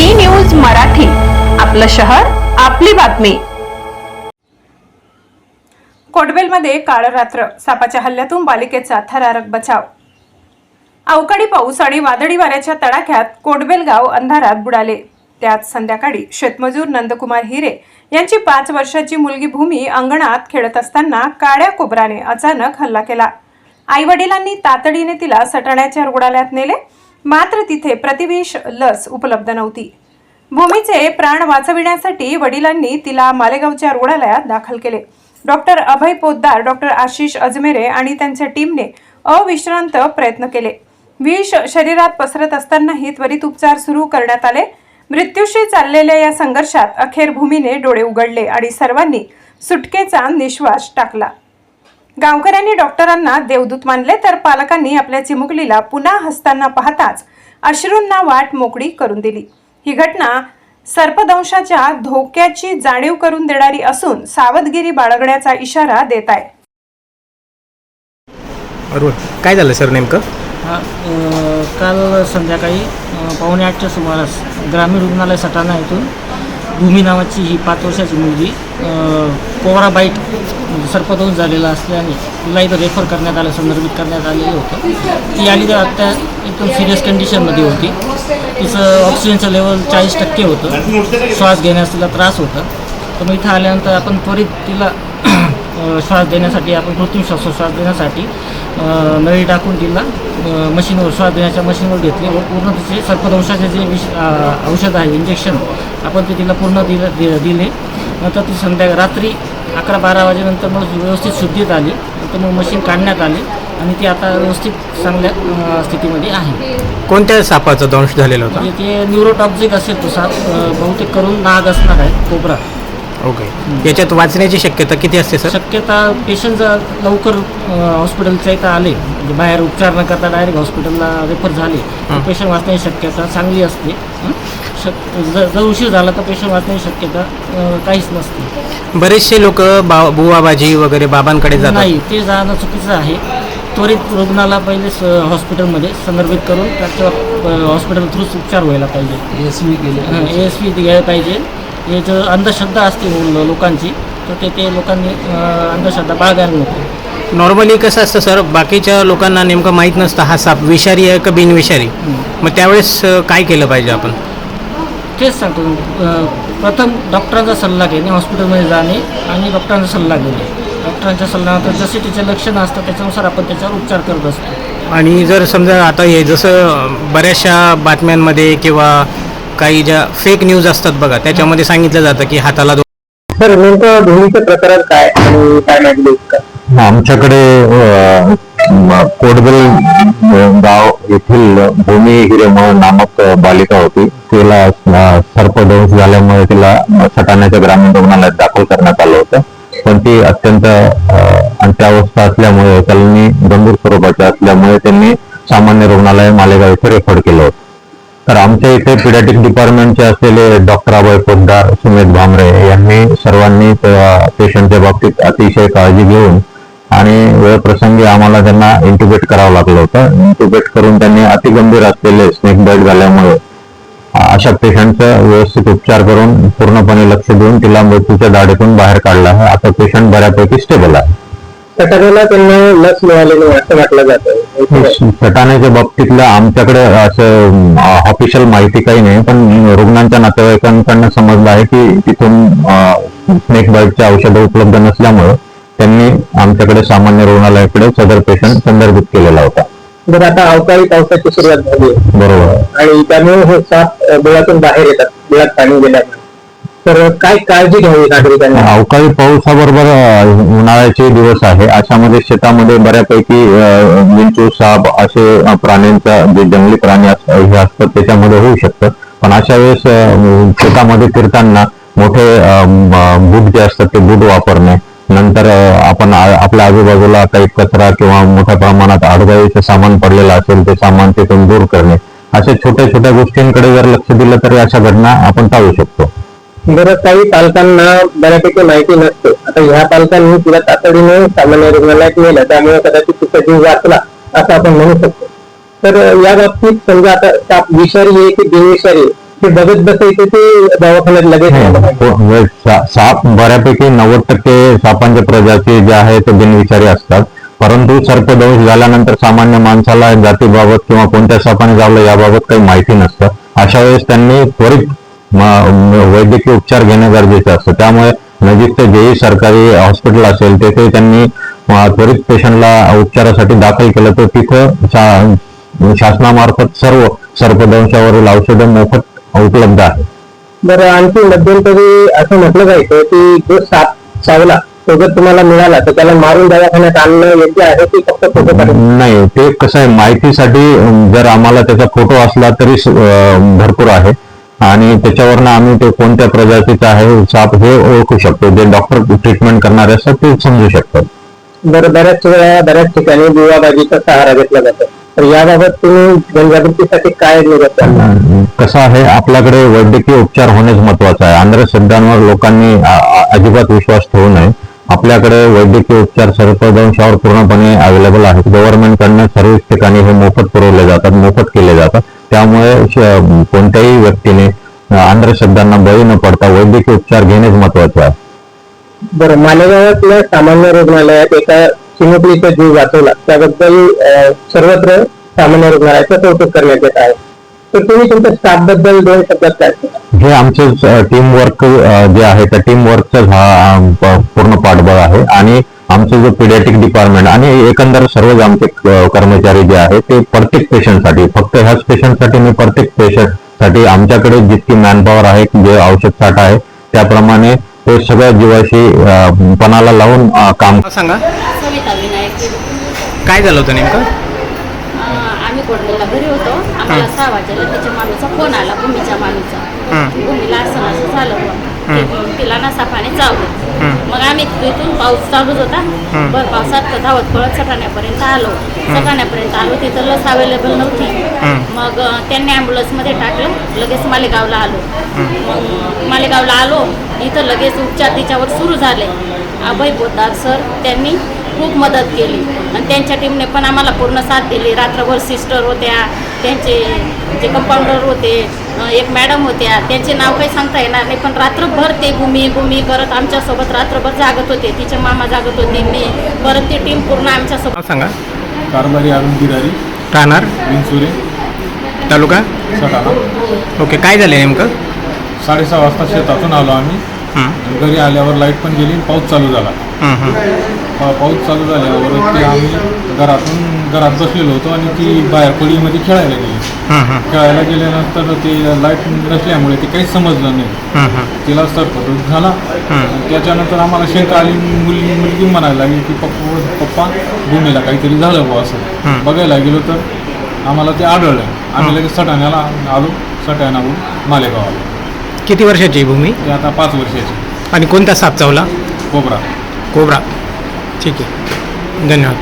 बी news Marathi. आपलं शहर आपली बातमी. कोटबेलमध्ये काळ रात्र सापाच्या हल्ल्यातून बालिकेचा थरारक बचाव. अवकाळी पाऊस आणि वादळी वाऱ्याच्या तडाख्यात कोटबेल गाव अंधारात बुडाले. त्यात संध्याकाळी शेतमजूर नंदकुमार हिरे यांची पाच वर्षाची मुलगी भूमी अंगणात खेळत असताना काळ्या कोबराने अचानक हल्ला केला. आई वडिलांनी तातडीने तिला सटाण्याच्या रुग्णालयात नेले. मात्र तिथे प्रतिविष लस उपलब्ध नव्हती. भूमीचे प्राण वाचविण्यासाठी वडिलांनी तिला मालेगावच्या रुग्णालयात दाखल केले. डॉक्टर अभय पोद्दार डॉक्टर आशिष अजमेरे आणि त्यांच्या टीमने अविश्रांत प्रयत्न केले. विष शरीरात पसरत असतानाही त्वरित उपचार सुरू करण्यात आले. मृत्यूशी चाललेल्या या संघर्षात अखेर भूमीने डोळे उघडले आणि सर्वांनी सुटकेचा निश्वास टाकला. गावकऱ्यांनी डॉक्टरांना देवदूत मानले तर पालकांनी आपल्या चिमुकलीला पुन्हा हसताना पाहताच अश्रूंना वाट मोकळी करून दिली. ही घटना सर्पदंशाच्या धोक्याची जाणीव करून देणारी असून सावधगिरी बाळगण्याचा इशारा देत आहे. बरोबर काय झालं सर नेमकं? हा अ, काल संध्याकाळी अ, पावणे आठच्या सुमारास ग्रामीण रुग्णालय सटाणा येथून भूमी नावाची ही पाच वर्षाची मुलगी कोवरा बाईट सर्पदोष झालेला असल्याने तिला इथं रेफर करण्यात आलं संदर्भित करण्यात आलेलं होतं. ती आली तर आत्ता एकदम सिरियस कंडिशनमध्ये होती. तिचं ऑक्सिजनचं लेवल चाळीस टक्के होतं. श्वास घेण्यास तिला त्रास होता. तर मग इथं आल्यानंतर आपण त्वरित तिला श्वास देण्यासाठी आपण कृत्रिम श्वासोश्वास देण्यासाठी नळी टाकून तिला मशीनवर श्वास देण्याच्या मशीनवर घेतली. व पूर्ण तिचे सर्पदंशाचे जे विष औषध आहे इंजेक्शन आपण ते तिला पूर्ण दिलं दिले. नंतर ती संध्या रात्री अकरा बारा वाजेनंतर मग व्यवस्थित शुद्धीत आली. नंतर मग मशीन काढण्यात आले आणि ती आता व्यवस्थित चांगल्या स्थितीमध्ये आहे. कोणत्या सापाचा दंश झालेला होता? म्हणजे ते न्यूरोटॉक्झिक असेल तो साप अ, बहुतेक करून नाग असणार आहे कोबरा. ओके. याच्यात वाचण्याची शक्यता किती असते सर? शक्यता पेशंट जर लवकर अ, हॉस्पिटलच्या इथं आले म्हणजे बाहेर उपचार न करता डायरेक्ट हॉस्पिटलला रेफर झाले तर पेशंट वाचण्याची शक्यता चांगली असते. हं? शक जर जर उशीर झाला तर पेशंट वाचण्याची शक्यता काहीच नसते. बरेचसे लोक बा बुवाबाजी वगैरे बाबांकडे जातात. नाही ते जाणं चुकीचं आहे. त्वरित रुग्णाला पहिले स हॉस्पिटलमध्ये संदर्भित करून त्याच्या अ, हॉस्पिटल थ्रू उपचार व्हायला पाहिजे. एस व्ही गेले एस व्ही घ्यायला पाहिजे. हे जर अंधश्रद्धा असते मुलं- लोकांची तर ते ते लोकांनी अ, अंधश्रद्धा बाळगायला नको. नॉर्मली कसं असतं सर बाकीच्या लोकांना नेमकं माहीत नसतं हा साप विषारी आहे का बिनविषारी? मग त्यावेळेस अं, काय केलं पाहिजे आपण? तेच सांगतो प्रथम डॉक्टरांचा सल्ला घेणे हॉस्पिटलमध्ये जाणे आणि डॉक्टरांचा सल्ला घेणे. डॉक्टरांच्या सल्ल्यानंतर जसे तिचे लक्षणं असतात त्याच्यानुसार आपण त्याच्यावर उपचार करत असतो. आणि जर समजा आता हे जसं बऱ्याचशा बातम्यांमध्ये किंवा काही ज्या फेक न्यूज असतात बघा त्याच्यामध्ये सांगितलं जातं की हाताला सर नेमकं धोनीचं प्रकरण काय आणि काय माहिती आमच्याकडे गाव येथील भूमी हिरेमळ नामक बालिका होती. तिला सर्पदंश झाल्यामुळे तिला सटाण्याच्या ग्रामीण रुग्णालयात दाखल करण्यात आलं होतं. पण ती अत्यंत अंत्यावस्था असल्यामुळे त्यांनी गंभीर स्वरूपाची असल्यामुळे त्यांनी सामान्य रुग्णालय मालेगाव इथे रेफर केलं होतं. तर आमच्या इथे पिडॅटिक डिपार्टमेंटचे असलेले डॉक्टर अभय पोद्दार सुमेध भामरे यांनी सर्वांनी पेशंटच्या बाबतीत अतिशय काळजी घेऊन आणि वेळ प्रसंगी आम्हाला त्यांना इंटुबेट करावं लागलं होतं. इंटुबेट करून त्यांनी अतिगंभीर असलेले स्नेक बाईट झाल्यामुळे अशा पेशंटचा व्यवस्थित उपचार करून पूर्णपणे लक्ष देऊन तिला मृत्यूच्या दाढीतून बाहेर काढला आहे. आता पेशंट बऱ्यापैकी स्टेबल आहे. सटाण्याला त्यांना लस मिळालेली नाही असं म्हटलं जातं. सटाण्याच्या बाबतीतलं आमच्याकडे असं ऑफिशियल माहिती काही नाही पण रुग्णांच्या नातेवाईकांकडनं समजलं आहे की तिथून स्नेक बाईटचे औषधं उपलब्ध नसल्यामुळं त्यांनी आमच्याकडे सामान्य रुग्णालयाकडे सदर पेशंट संदर्भित केलेला होता. जर आता अवकाळी पावसाची सुरुवात झाली. बरोबर. आणि त्यामुळे हे साप डोळ्यातून बाहेर येतात डोळ्यात पाणी गेल्यामुळे. तर काय काळजी घ्यावी नागरिकांनी अवकाळी पावसाबरोबर उन्हाळ्याचे दिवस आहे. अशामध्ये शेतामध्ये बऱ्यापैकी विंचू साप असे प्राण्यांचा जे जंगली प्राणी हे असतात त्याच्यामध्ये होऊ शकतं. पण अशा वेळेस शेतामध्ये फिरताना मोठे बूट जे असतात ते बूट वापरणे नंतर आपण आपल्या आजूबाजूला काही कचरा किंवा मोठ्या प्रमाणात आडगाईचं सामान पडलेलं असेल ते सामान तिथून दूर करणे अशा छोट्या छोट्या गोष्टींकडे जर लक्ष दिलं तर अशा घटना आपण टाळू शकतो. बरं काही पालकांना बऱ्यापैकी माहिती नसते. आता ह्या पालकांनी तिला तातडीने सामान्य रुग्णालयात नेलं त्यामुळे कदाचित तिचा जीव वाचला असं आपण म्हणू शकतो. तर या बाबतीत समजा आता विषारी आहे की बिनविषारी आहे, ते बघत बसायचे ते दवाखान्यात लगेच. हो, व- सा- साप बऱ्यापैकी नव्वद टक्के सापांच्या प्रजाती जे आहे ते बिनविषारी असतात. परंतु सर्पदंश झाल्यानंतर सामान्य माणसाला जातीबाबत किंवा कोणत्या सापाने चावलं याबाबत काही माहिती नसतं. अशा वेळेस त्यांनी त्वरित वैद्यकीय उपचार घेणं गरजेचं असतं. त्यामुळे नजीकचे जेही सरकारी हॉस्पिटल असेल तेथे त्यांनी त्वरित पेशंटला उपचारासाठी दाखल केलं. तर तिथं शा- शासनामार्फत सर्व सर्पदंशावरील औषधं मोफत उपलब्ध आहेत बरं आणखी मध्यंतरी असं म्हटलं जायचं की जो साप चावला तो जर तुम्हाला मिळाला तर त्याला मारून दवाखान्यात आणणं योग्य आहे की फक्त फोटो काढून नाही ते कसं आहे माहितीसाठी जर आम्हाला त्याचा फोटो असला तरी भरपूर आहे. आणि त्याच्यावरनं आम्ही ते कोणत्या प्रजातीचा आहे साप हे ओळखू शकतो. जे डॉक्टर ट्रीटमेंट करणारे असतात ते समजू शकतात. बरं बऱ्याच वेळा बऱ्याच ठिकाणी बुवाबाजीचा सहारा घेतला जातो. तर याबाबत तुम्ही जनजागृतीसाठी काय कसं आहे आपल्याकडे वैद्यकीय उपचार होणेच महत्वाचं आहे. अंधश्रद्धांवर लोकांनी अजिबात विश्वास ठेवू नये. आपल्याकडे वैद्यकीय उपचार सर्पदंशावर पूर्णपणे अवेलेबल आहेत. गव्हर्नमेंटकडनं सर्व ठिकाणी हे मोफत पुरवले जातात मोफत केले जातात. त्यामुळे कोणत्याही व्यक्तीने अंधश्रद्धांना बळी न पडता वैद्यकीय उपचार घेणेच महत्त्वाचे आहे. बरं मालेगावातल्या सामान्य रुग्णालयात एका चिमुकलीचा जीव वाचवला त्याबद्दल सर्वत्र सामान्य रुग्णालयाचा कौतुक करण्यात येत आहे. तर तुम्ही तुमच्या स्टाफबद्दल दोन शब्दात काय हे आमचे टीम वर्क जे आहे त्या टीम वर्कच हा पूर्ण पाठबळ आहे. आणि आमचं जो पिडियाटिक डिपार्टमेंट आणि एकंदर सर्वच आमचे कर्मचारी जे आहे ते प्रत्येक पेशंटसाठी फक्त ह्याच पेशंटसाठी मी प्रत्येक पेशंटसाठी आमच्याकडे जितकी मॅनपॉवर आहे जे औषध साठा आहे त्याप्रमाणे ते सगळ्या जीवाशी पणाला लावून काम सांगा. सविता विनायक. काय झालं होतं नेमकं? आम्ही कोडमेला घरी होतो. आम्हाला सहा वाजेला तिच्या माणूचा फोन आला भूमीच्या माणूचा हं. भूमीला असं असं झालं बुवा. ते- तिला ना सापाने चावलं. मग आम्ही तिथून पाऊस चालूच होता. हं. भर पावसात धावत पळत सटाण्यापर्यंत आलो. सटाण्यापर्यंत आलो तिथं लस अवेलेबल नव्हती. मग अं, त्यांनी ॲम्ब्युलन्समध्ये टाकलं. लगेच मालेगावला आलो. मग मालेगावला आलो. इथं लगेच उपचार तिच्यावर सुरू झाले. अभय पोद्दार सर त्यांनी खूप मदत केली. आणि त्यांच्या टीमने पण आम्हाला पूर्ण साथ दिली. रात्रभर सिस्टर होत्या त्यांचे जे कंपाऊंडर होते एक मॅडम होत्या. त्यांचे नाव काही सांगता येणार नाही पण रात्रभर ते भूमी भूमी करत आमच्यासोबत रात्रभर जागत होते. तिचे मामा जागत होते मी परत ती टीम पूर्ण आमच्यासोबत सांगा. कारभारी अरुण गिरारी राहणार? विंचुरे तालुका? सटाणा. ओके काय झालं नेमकं? साडेसहा वाजता शेतातून आलो आम्ही. हं, घरी आल्यावर लाइट पण गेली आणि पाऊस चालू झाला. हं, हं. पाऊस चालू झाल्यावर ते आम्ही घरातून घरात बसलेलो होतो आणि ती बाहेर खोलीमध्ये खेळायला गेली. खेळायला गेल्यानंतर ते लाइट नसल्यामुळे ते काहीच समजलं नाही. हं, हं. तिला सरपटून झाला. त्याच्यानंतर आम्हाला शंका आली मुलगी मुलगी म्हणायला लागली की पप्पा पप्पा भूमीला काहीतरी झालं बुवा असं. बघायला गेलो तर आम्हाला ते आढळलं. आम्ही लगेच सटाण्याला आलो सटाण्याहून मालेगावाला. किती वर्षाची भूमी? ते आता पाच वर्षाची. आणि कोणता साप चावला? कोबरा. कोबरा. ठीक आहे. धन्यवाद.